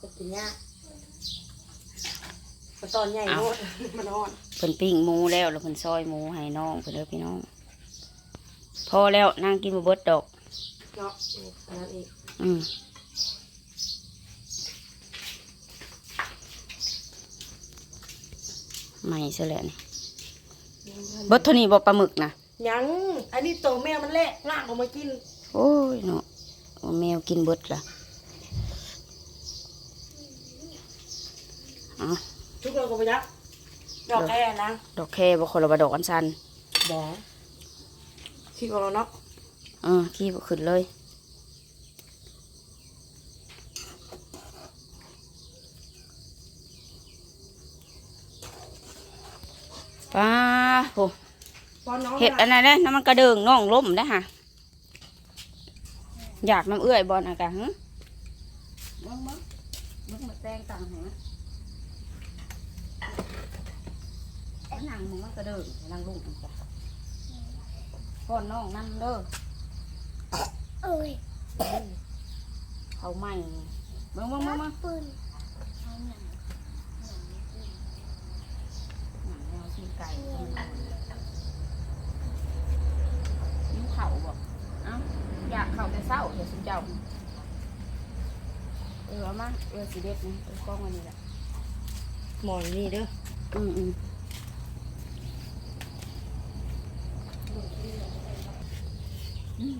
เป็นกินยากมันตอนใหญ่โลดมันอ่อนเพิ่นปิ้งหมูแล้วแล้วเพิ่นซอยหมูให้น้องเพิ่นเด้อพี่น้อง พอแล้วนั่งกินบ่เบิดดอก เนาะอันนั้นอีกอืมไม่ซะแล้วนี่เบิดเท่านี้บ่ปลาหมึกนะยัง อันนี้ตัวแม่มันแหละลากออกมากิน โอ้ยเนาะเอาแมวกินเบิดล่ะ เอะทุกคนก็ไปยักดอกแค่นะดอกแค่บ่คนละบ่ดอกอันชันบอคิดว่าเราเนาะเออขี้บ่ขึ้นเลยป้าโหตอนน้องเห็ดอันนั้นเลยน้ำมันกระเดิงน่องล้มนะฮะอยากน้ำเอื้อยบอลอะกะฮึเบิ้งเบิ้งเบิ้งมาแตงตังเหรอ มึงมันกระเดิงนั่งลุ่มอีกจ้ะก่อนน้องนั่งเด้อเอ้ยเขาไหม่เบิ้งเบิ้งเบิ้งเบิ้งปืนหนังแนวชิ้นไก่ยิ้มเข่าบอกเอ้าอยากเข่าแต่เศร้าเดี๋ยวสิเจ้าเออมาเออสีเด็ดนี่กล้องอันนี้แหละหมอนนี่เด้ออืมอืมอืม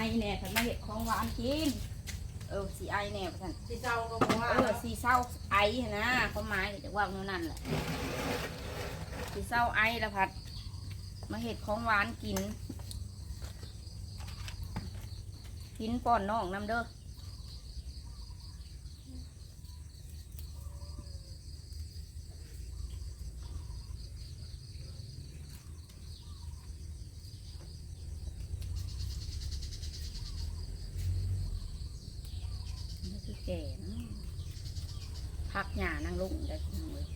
สีไอแน่ฉันมาเห็ดของหวานกิน เออสีไอแน่ประทันที่เจ้าก็บอกว่าเออสีเศร้าไอหั่นนะความหมายก็จะว่าเท่านั้นแหละสีเศร้าไอละพัด มาเห็ดของหวานกิน กินป้อนน้องน้ำเด้อนี่ คือแก่เนอะพักหญ้านั่งลุกได้พี่น้องเลย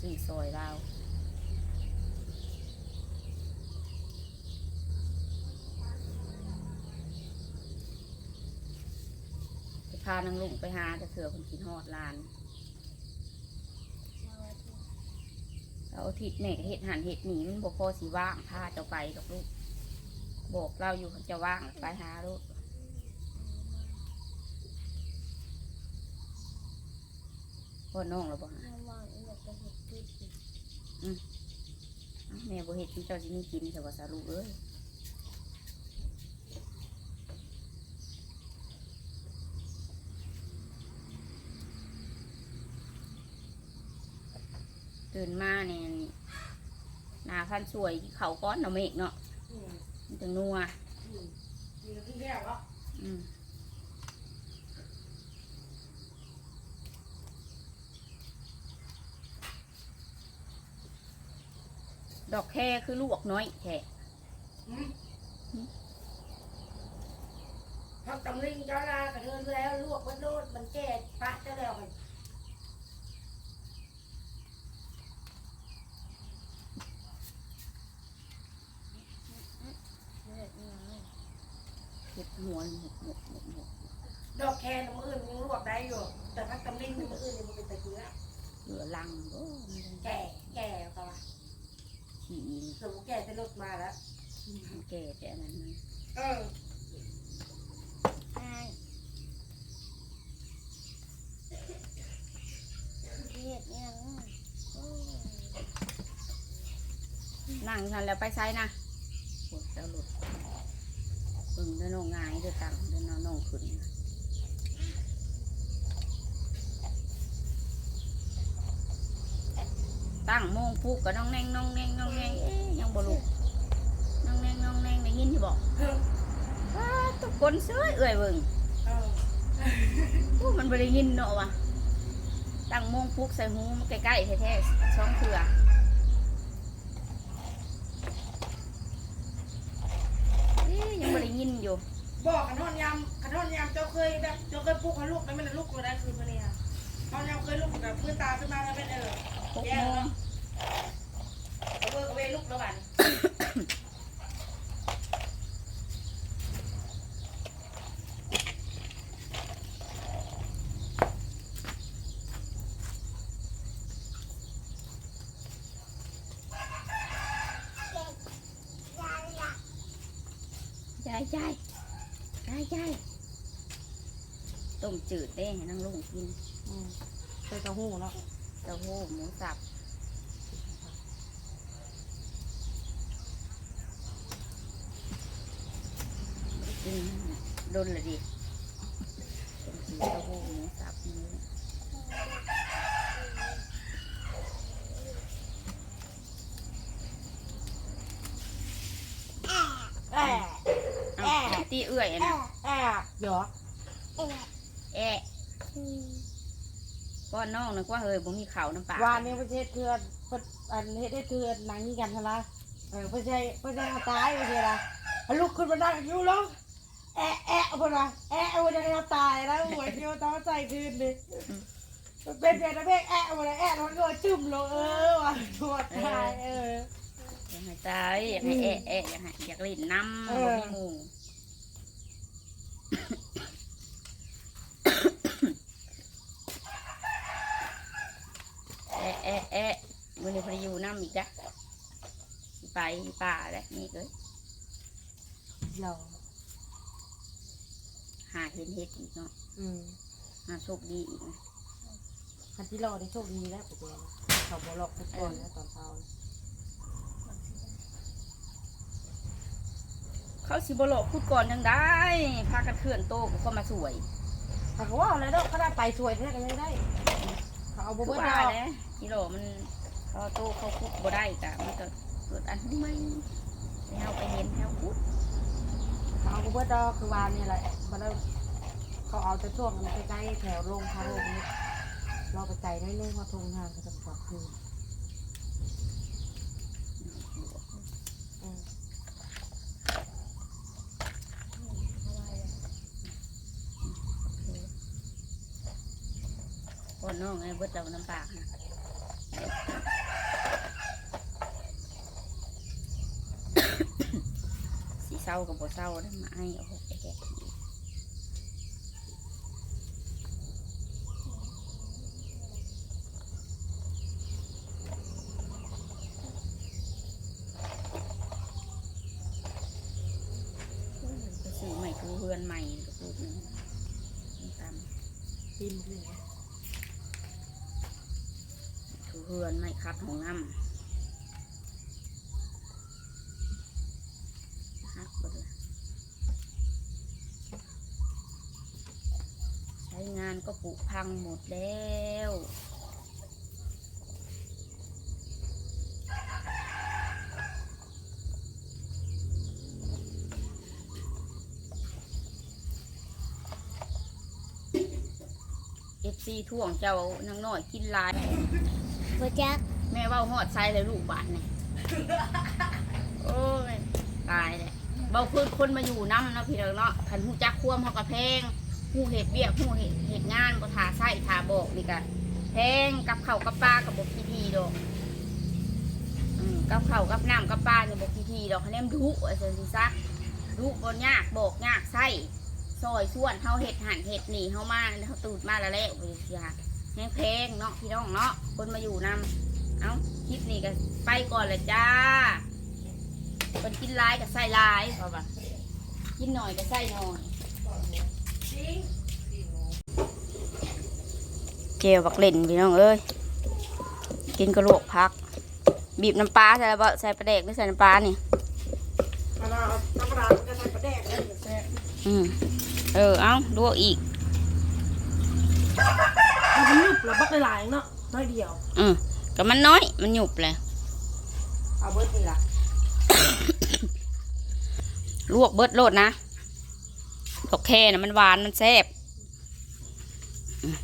สี่ซอยเราจะพานางลุงไปหาจะเถื่อคนกินฮอดลานเราทิตย์แม่เห็ดหันเห็ดหนีมันบอกพอสีว่างพาเจ้าไปดอกลูกบอกเราอยู่เขาจะว่างไปหาลูก พ่อน้องเราบอกระวังอีกแบบจะเห็ดปิดอีกแม่บ่เห็ดที่เจ้าสิมีกินแต่ว่าสาลูกเอ้ยตื่นมาเนี่ยหนาพันสวยเขาก้อนเนาะเมฆเนาะอืมมันจะนัวอืมมีที่แก้วก็อืม ดอกแค่คือลูกน้อยแค่พักตำลิงเจ้านากระเทินแล้วลวกมันโลดมันแก่ปะเจ้าแล้วกันเลือดนี่ไงเห็ดหัวหมกหมกหมกหมกดอกแคนมืออื่นยังลวกได้อยู่ แต่พักตำลิงมืออื่นมันเป็นตะเกียบเหลือลังโอ้มันแก่แก่ก็ว่า ขี่สมมติแก่จะลดมาแล้วแก่แต่อันนั้นมันเออใช่เลือดนี่ไงโอ้ยนั่งทันแล้วไปไซนะปวดจะหลุดปึงเดินน้องงายเดินตังเดินน้องน้องขึ้น ตั้งโมงปุ๊กก็น้องแนงน้องแนงน้องแนงเอ๊ยยังบ่ลุกน้องแนงน้องแนงได้ยินที่บอกว้าทุกคนเสื้อเอื่อยเบิ่งเออโอ้มันบ่ได้ยินเนาะวะตั้งโมงปุ๊กใส่หูมันใกล้ๆแท้ๆช่องเถื่อเอ๊ยยังบ่ได้ยินอยู่ บอกขันทอนยำขันทอนยำเจ้าเคยแบบเจ้าเคยปลุกให้ลูกแล้วมันลูกก็ได้คืนมาเนี่ยตอนยำเคยลูกแบบพื้นตาขึ้นมาแล้วเป็นเออ หกโมงเอาเว้ยเอาเว้ยลุกแล้วบัดนี้ยายยายยายยต้มจืดได้ให้นางลุงกิน ใส่เต้าหู้เนาะ ต้าหู้หมูสับกินโดนเลยดิต้มจืดเต้าหู้หมูสับหมูแอะเอ้าตีเอื่อยอะนะแอะหยอกเอ๊ะแอะอืม ก้อนน้องนึกว่าเฮ้ยผมมีเขาวน้ำปลาวานนี้ประเทศเทือนเพิ่นอันเฮ็ดได้เทือนหนังนี่กันทะละเออเพิ่นใช่เพิ่นใช่ตายไปเทื่อละเอาลุกขึ้นมานั่งอยู่แล้วแอะแอะเพิ่นว่าแอะเอาจะให้ตายแล้วหัวเดียวต้องใจคืนดิเป็นเพียงแต่เพลงแอะบ่ได้แอะแล้วมันก็จุ่มลงเออว่ะปวดตายเอออยากให้ตายอยากให้แอะแอะอยากให้อยากเล่นน้ำเอบ่อมีหมู แอะแอะแอะมันเลยพอดีอยู่น้ำอีกจ้ะสิไปป่าแหละนี่เลยเดี๋ยวหาเห็นเห็ดอีกเนาะอืมหาโชคดีอีกนะคันที่รอได้โชคดีแล้วปะเจ๊เขาบ่หลอกทุกคนนะตอนเช้าเขาสิบโลกพูดก่อนยังได้พากันเคลื่อนโตก็เข้ามาสวยเขาก็ว่าอะไรเด้อเขาได้ไปสวยแท้กันยังได้ เขาเอาบ่ทุเบิกดว่าดอกเนี่ยกิโลมันเขาโตเขาคุดบ่ได้กะมันก็เกิดอันไม่แนวไปเห็นแนวคุดเขาเอาบ่เบิดดอกคือวานนี่แหละบ่ได้เขาเอาแต่ช่วงมันใกล้ๆแถวลงเขาลงนี้เราไปไกลได้นึงพอทงทางเขาจะกลับคืนอื นน้องไงเบิดเราน้ำปากนะสีเศร้ากับบ่เศร้าได้มาให้เอาหกแก่ไปซื้อใหม่คือเพื่อนใหม่ก็พูดหนึงตามกินเลย คือเฮือนไม่คัดของน้ำฮักหมดลยใช้งานก็ผุพังหมดแล้วเอฟซีท่วงเจ้านางน้อยกินลาย บ่จักแม่เว่าหอดใส่เลยลูกบาทเนี่ยโอ้ยตายเลยเบาพื้นคนมาอยู่น้ำเนาะพี่เด้อเนาะขันหูจักควมเขากระแพงหูเห็ดเบี้ยหูเห็ดเห็ดงานก็ทาไส้ทาบอกนี่กะแพงกับเข่ากับปลากับบกทีทีดอกอืมกับเข่ากับน้ำกับปลาเนี่ยบกทีทีดอกคะแนนดุไอ้เซนซิซักดุบนยากบอกยากไส้ซอยส่วนเฮาเห็ดหันเห็ดหนีเฮามาเฮาตูดมาแล้วแหละเวทียแห้งเพลงเนาะพี่น้องเนาะคนมาอยู่นำเอาคลิปนี้ก็ไปก่อนเลยจ้าคนกินหลายก็ใส่หลายเพราะว่ากินหน่อยก็ใส่หน่อยเจลบักเล่นพี่น้องเอ้ยกินกระโหลกพัก บีบน้ำปลาใส่แล้วบ่ใส่ปลาแดกไม่ใส่น้ำปลานี่ธรรมดาธรรมดาจะใส่ประแดกแล้วแซ่บอืมเออ เอาลวกอีก มันยุบแล้วบักหลายๆเนาะน้อยเดียว อืมก็มันน้อย มันหยุบเลยเอาเบิดนี่ล่ะลวกเบิดโลดนะดอกแค่นะมันหวานมันแซ่บอืม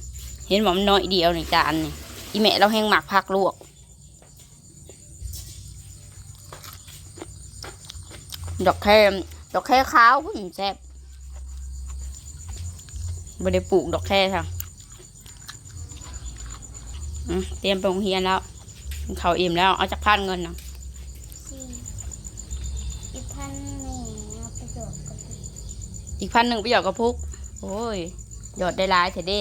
เห็นว่ามันน้อยเดียวในจานนี่อีแม่เราแห้งหมักผักลวกดอกแค่ดอกแค่ขาวพุ่นแซ่บไม่ได้ปลูกดอกแค่ค่ะอืม เตรียมไปโรงเรียนแล้ว เขาวอิ่มแล้ว เอาจากพันเงินนะสี่อีกพันหนึ่งเอาไปโยกกับพี่อีกพันหนึ่งไปหยอดกระพุก โอ้ยหยอดได้หลายเถอะเดิ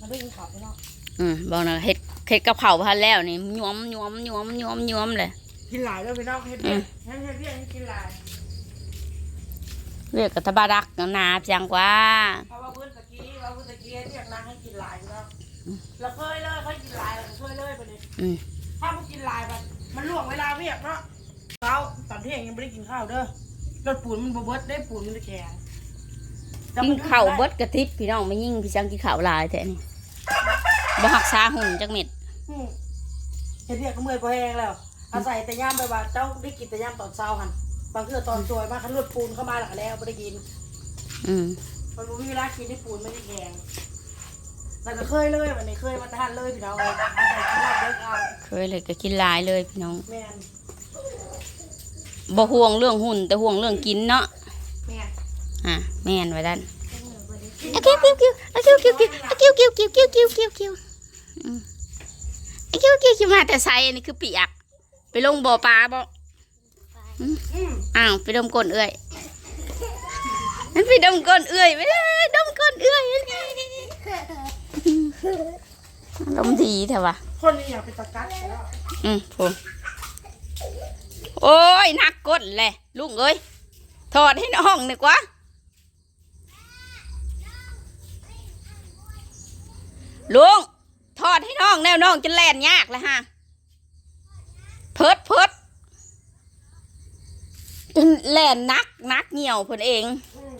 มาด้วยกินข้าวพี่น้องอืมบอกนะเห็ดเห็ดกับเผาวพันแล้วนี่ย้อมย้อมย้อมย้อมย้อมเลยกินหลายด้วยพี่น้องเฮ็ดเบี้ยให้เฮ็ดเบี้ยให้กินหลายเรียกกับตะบารักหนาเพียงกว่าเพราะว่าเพื่อนตะกี้ว่าเพื่อนตะกี้เรียกนางให้กินหลายพี่น้อง เราเคยเลยเคยกินหลายเราเคยเลยไปเลยอืมถ้ามึงกินหลายแบบมันล่วงเวลาเวียกเนาะเช้าตอนเที่ยงยังไม่ได้กินข้าวเด้อรถปูนมันบ่เบิดได้ปูนมันจะแข็งกินข้าวเบิดกระติบพี่น้องไม่ยิ่งพี่จังกินข้าวหลายแท้นี่บ่หักษาหุ่นจักเม็ดอืมเฮ็ดเรียกก็เมื่อยพอแห้งแล้วอาศัยแต่ย่ามไปว่าเจ้าได้กินแต่ย่ามตอนเช้าหันบางเทื่อตอนสวยมากคันรถปูนเข้ามาแล้วก็แล้วไม่ได้กิน อืมมันบ่มีเวลากินที่ปูนไม่ได้แข็ง แล้วก็เคยเลยวันนี้เคยมาทานเลยพี่น้องเลยอาศัยกินเหล้าเลิกเอาเคยเลยก็กินหลายเลยพี่น้องแม่นบ่ห่วงเรื่องหุ่นแต่ห่วงเรื่องกินเนาะแม่นอะแม่นไว้ดันเป็นหนูบริกินอะคิวคิวคิวอะคิวคิวคิวอะคิวคิวคิวคิวคิวคิวคิวอืมอะคิวคิวคิวมาแต่ไซอันนี้คือเปียก ไปลงบ่อปลาบ่อืมอ้าวไปดมก้นเอื้อยมันไปดมก้นเอื้อยไปเลยดมก้นเอื้อย ลมดีแท้วะคนนี้อยากเป็นตะกัดแล้วอืมผมโอ้ยนักก้นเลยลุงเอ้ยถอดให้น้องหน่อยกว่าลุงถอดให้น้องแนวน้องจะแล่นยากเลยฮะเพิดเพิดจนแล่นนักนักเหี่ยวเพิ่นเองอืม